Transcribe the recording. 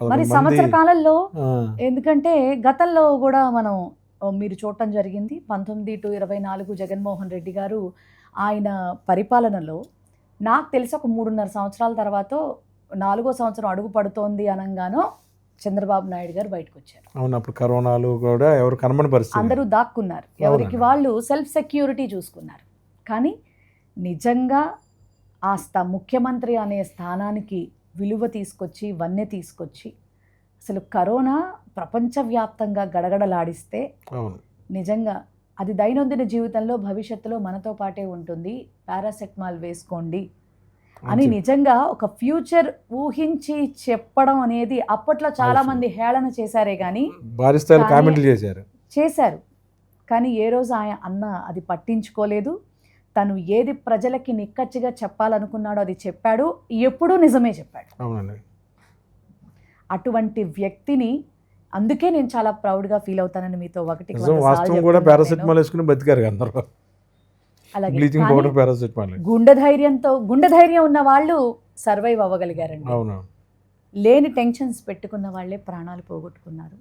మరి సంవత్సర కాలంలో ఎందుకంటే గతంలో కూడా మనం మీరు చూడటం జరిగింది. పంతొమ్మిది టు ఇరవై నాలుగు జగన్మోహన్ రెడ్డి గారు ఆయన పరిపాలనలో నాకు తెలిసి ఒక మూడున్నర సంవత్సరాల తర్వాత నాలుగో సంవత్సరం అడుగు పడుతోంది అనగానో చంద్రబాబు నాయుడు గారు బయటకు వచ్చారు. అవును అప్పుడు కరోనాలు కూడా ఎవరు కనబడి పరిస్థితి. అందరూ దాక్కున్నారు. ఎవరికి. వాళ్ళు సెల్ఫ్ సెక్యూరిటీ చూసుకున్నారు. కానీ నిజంగా ఆ స్థా ముఖ్యమంత్రి అనే స్థానానికి విలువ తీసుకొచ్చి వన్నె తీసుకొచ్చి అసలు కరోనా ప్రపంచవ్యాప్తంగా గడగడలాడిస్తే నిజంగా అది దైనందిన జీవితంలో భవిష్యత్తులో మనతో పాటే ఉంటుంది. పారాసెటమాల్ వేసుకోండి అని నిజంగా ఒక ఫ్యూచర్ ఊహించి చెప్పడం అనేది అప్పట్లో చాలా. మంది హేళన చేశారే కానీ చేశారు. చేశారు. కానీ ఏ రోజు ఆయన అన్న అది పట్టించుకోలేదు. తను ఏది ప్రజలకి నిక్కచ్చిగా చెప్పాలనుకున్నాడో అది చెప్పాడు ఎప్పుడూ నిజమే చెప్పాడు. అవునండి. అటువంటి వ్యక్తిని అందుకే నేను చాలా ప్రౌడ్గా ఫీల్ అవుతానని మీతో ఒకటి నిజం వాస్తవం కూడా పారాసెటమాల్ వేసుకుని బతికారు అందరూ. Bleaching powder paracetamol. గుండె ధైర్యంతో గుండె ధైర్యం ఉన్న వాళ్ళు సర్వైవ్ అవ్వగలిగారండి. అవును. లేని టెన్షన్స్ పెట్టుకున్న వాళ్ళే ప్రాణాలు పోగొట్టుకున్నారు.